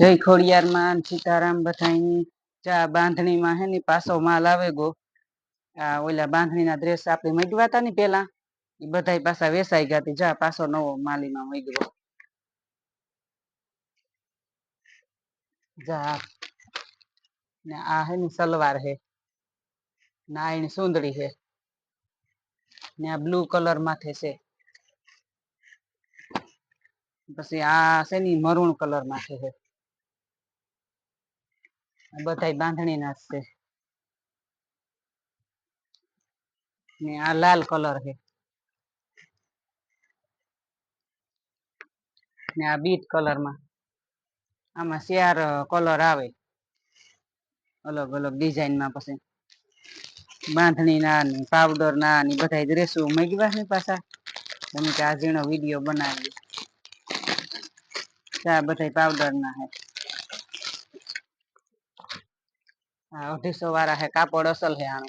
જય ખોડિયાર માં સીતારામ બધાની ચા બાંધણીમાં હે ને પાછો માલ આવે ગો. આ ઓલા બાંધણીના ડ્રેસ આપણે મગવા હતા ને પેલા. એ બધા પાછા વેસાઈ ગયા જા, પાછો નવો માલીમાં મગવો જા. ને આ હે ને સલવાર હે. ને આ એની સુંદડી હે. ને આ બ્લુ કલર માથે છે. પછી આ છે ને મરૂણ કલર માથે છે બધા બાંધણીના જ છે. ને આ લાલ કલર છે. ને આ બીટ કલરમાં. આમાં ચાર કલર આવે. અલગ અલગ ડિઝાઇનમાં પછી. બાંધણીના ને પાવડરના ને બધા ડ્રેસો મગવા ને પાછા. તમે કે આ ઝીણો વીડિયો બનાવીએ. આ બધા પાવડરના હે આ અઢીસો વાળા હે, કાપડ અસલ હે આનો.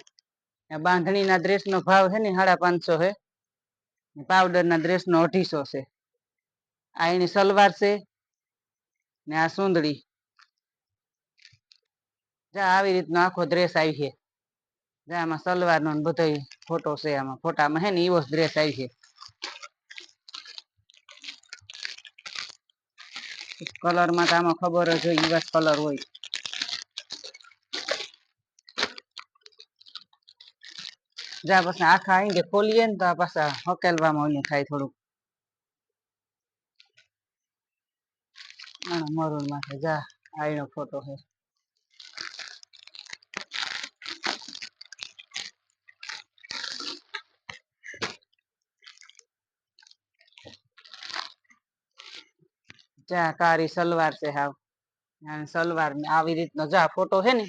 બાંધણી ના ડ્રેસ નો ભાવ હે ને, સાડા પાંચસો હે. ડ્રેસ નો અઢીસો છે. આ એની સલવાર છે ને આ સુંદડી. જા, આવી રીતનો આખો ડ્રેસ આવી છે. જા, આમાં સલવાર ને બધો ફોટો છે આમાં. ફોટામાં હે ને એવો ડ્રેસ આવી છે. કલરમાં તો આમાં ખબર જ હોય એવા કલર હોય. જા પછી આખા કે ખોલીએ ને તો પાછા હકેલવામાં ઓલું થાય થોડુંક. મરુણ માથે જા આઈનો ફોટો છે જા, કારી સલવાર છે હાવ. સલવાર આવી રીતનો જા ફોટો છે ને.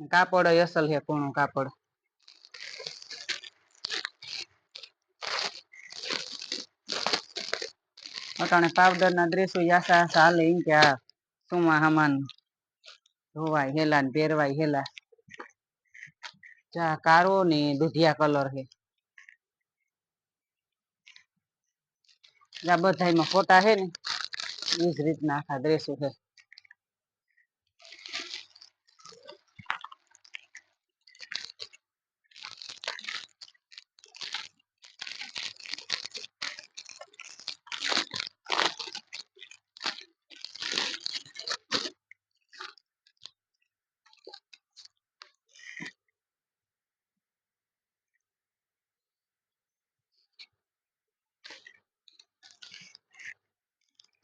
કાપડ અસલ છે પૂણું કાપડ. અટાણે પાવડરના ડ્રેસો યાસા આસા હાલે એમ કે સુમા હમાન ધોવાય હેલા ને પહેરવાય હેલા. જા કારો ને દુધિયા કલર છે. આ બધાયમાં ફોટા છે ને એ જ રીતના આખા ડ્રેસો છે.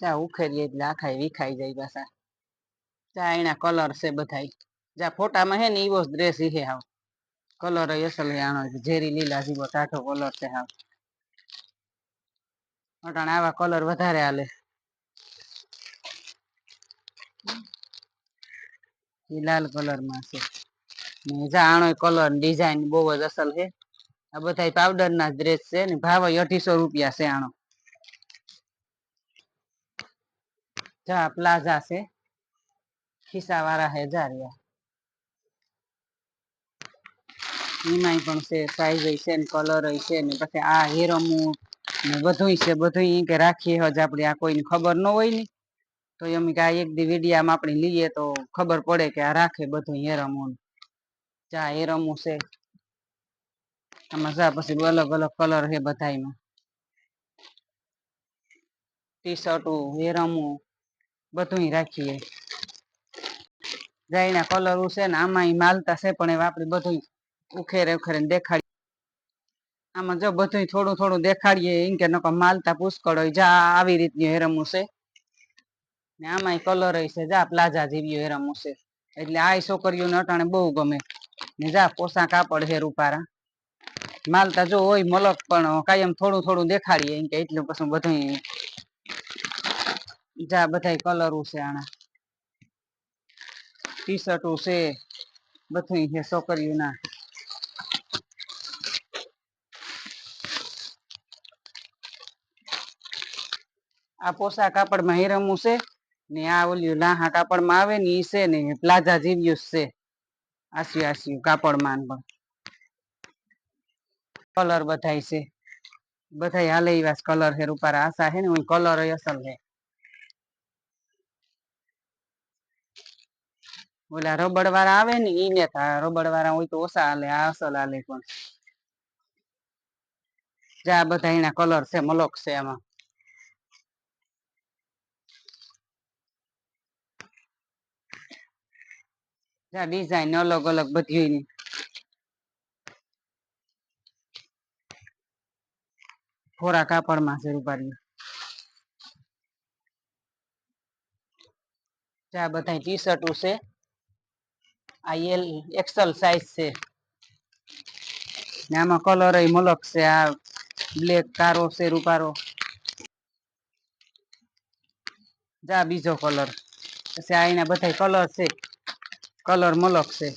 ચા ઉખેરીએ એટલે આખા વિખાઈ જાય પાછા. ચા એના કલર છે બધાય. જા, ફોટામાં હે ને એવો ડ્રેસ હે હાવ. કલર અસલ આનો ઝેરી લીલા જેવો ટાઢો કલર છે હાવ. અટાણે આવા કલર વધારે હાલે. એ લાલ કલરમાં છે. ને જા આનો કલર ડિઝાઇન બહુ જ અસલ છે આ બધા પાવડર ના ડ્રેસ છે ને ભાવ અઢીસો રૂપિયા છે આનો જા પ્લાઝા છે. ખિસ્સા વાળા હે જા એમાંય પણ છે સાઈઝ છે ને કલર છે ને પછી આ હેરમું ને બધું છે બધું કે રાખીએ હજ આપણે આ કોઈને ખબર ન હોય ને. તો એમ કે આ એક દી વિડીયામાં આપણે લઈએ તો ખબર પડે કે આ રાખે બધું હેરમું ચા હેરમું છે. આમાં જા પછી અલગ અલગ કલર છે બધાયમાં. ટી શર્ટું હેરમું બધું રાખીએ. જાયના કલર છે ને આમાં માલતા છે, પણ હવે આપણે બધું ઉખેરે ઉખેરે દેખાડી આમાં જો બધું થોડું થોડું દેખાડીએ, એમ કે નકો માલતા પુષ્કળ હોય, જા આવી રીતની હેરમું છે. ને આમાંય કલર છે, જા પ્લાઝા જેવી હેરમું છે. એટલે આ છોકરીઓને અટાણે બહુ ગમે. ને જા પોસા કાપડ હેર રૂપારા. માલતા જો હોય મલક, પણ કાયમ થોડું થોડું દેખાડીએ, એમ કે એટલું પછી બધું જા બધાય કલરો છે આના. ટી શર્ટો છે બધું છે છોકરીઓના. આ પોસા કાપડમાં હેરમું છે, ને આ ઓલ્યું લાહા કાપડમાં આવે ને ઈ છે ને પ્લાઝા જેવ્યું છે. આસ્યું આસ્યું કાપડમાં પણ. કલર બધાય છે. બધાય હાલે એવા કલર છે. રૂપારા આશા છે ને કલર અસલ છે. ઓલા રબડ વાળા આવે ને, ઈ ને રબડ વાળા હોય તો ઓછા હાલે, આ અસલ હાલે પણ. જા બધા એના કલર છે, મલક છે એમાં જા ડિઝાઇન અલગ અલગ બધી એની. થોડા કાપડમાં છે રૂપારી જા બધા ટી શર્ટો છે. આ એલ એક્સલ સાઈઝ છે. ને આમાં કલર મલક છે, આ બ્લેક કારો છે રૂપારો જા બીજો કલર પછી આ એના બધા કલર છે. કલર મલક છે.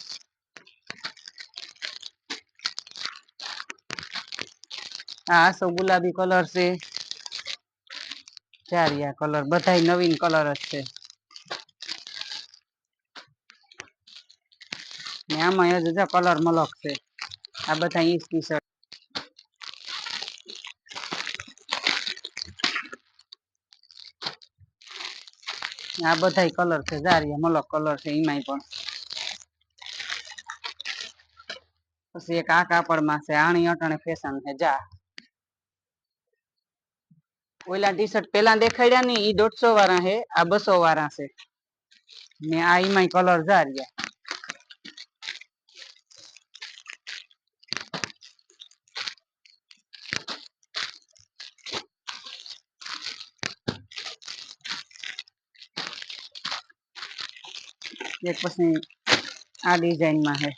આ આસો ગુલાબી કલર છે. ચારિયા કલર બધા નવીન કલર જ છે. આમાં એ જો કલર મલક છે. આ બધા ઈ ટી શર્ટ આ બધા કલર છે જારિયા મલક કલર છે એમાંય પણ. પછી એક આ કાપડમાં છે, આણી અટણે ફેશન છે, જા. ઓલા ટી શર્ટ પેલા દેખાડ્યા ને ઈ દોઢસો વાળા છે, આ બસો વાળા છે. ને આ એમાંય કલર જારિયા એક પછી આ ડિઝાઇનમાં છે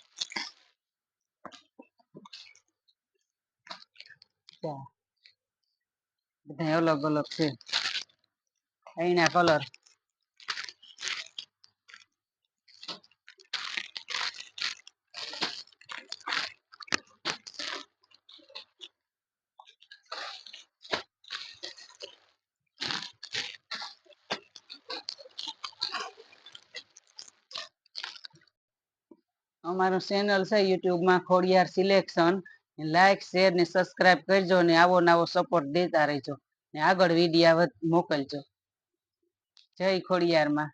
જા. બધા અલગ અલગ છે. અહીંના કલર. અમારું ચેનલ છે યુટ્યુબમાં ખોડિયાર સિલેક્શન લાઈક શેર ને સબસ્ક્રાઇબ કરજો ને આવો નવો સપોર્ટ દેતા રહેજો. ને આગળ વિડીયા મોકલજો. જય ખોડિયારમાં.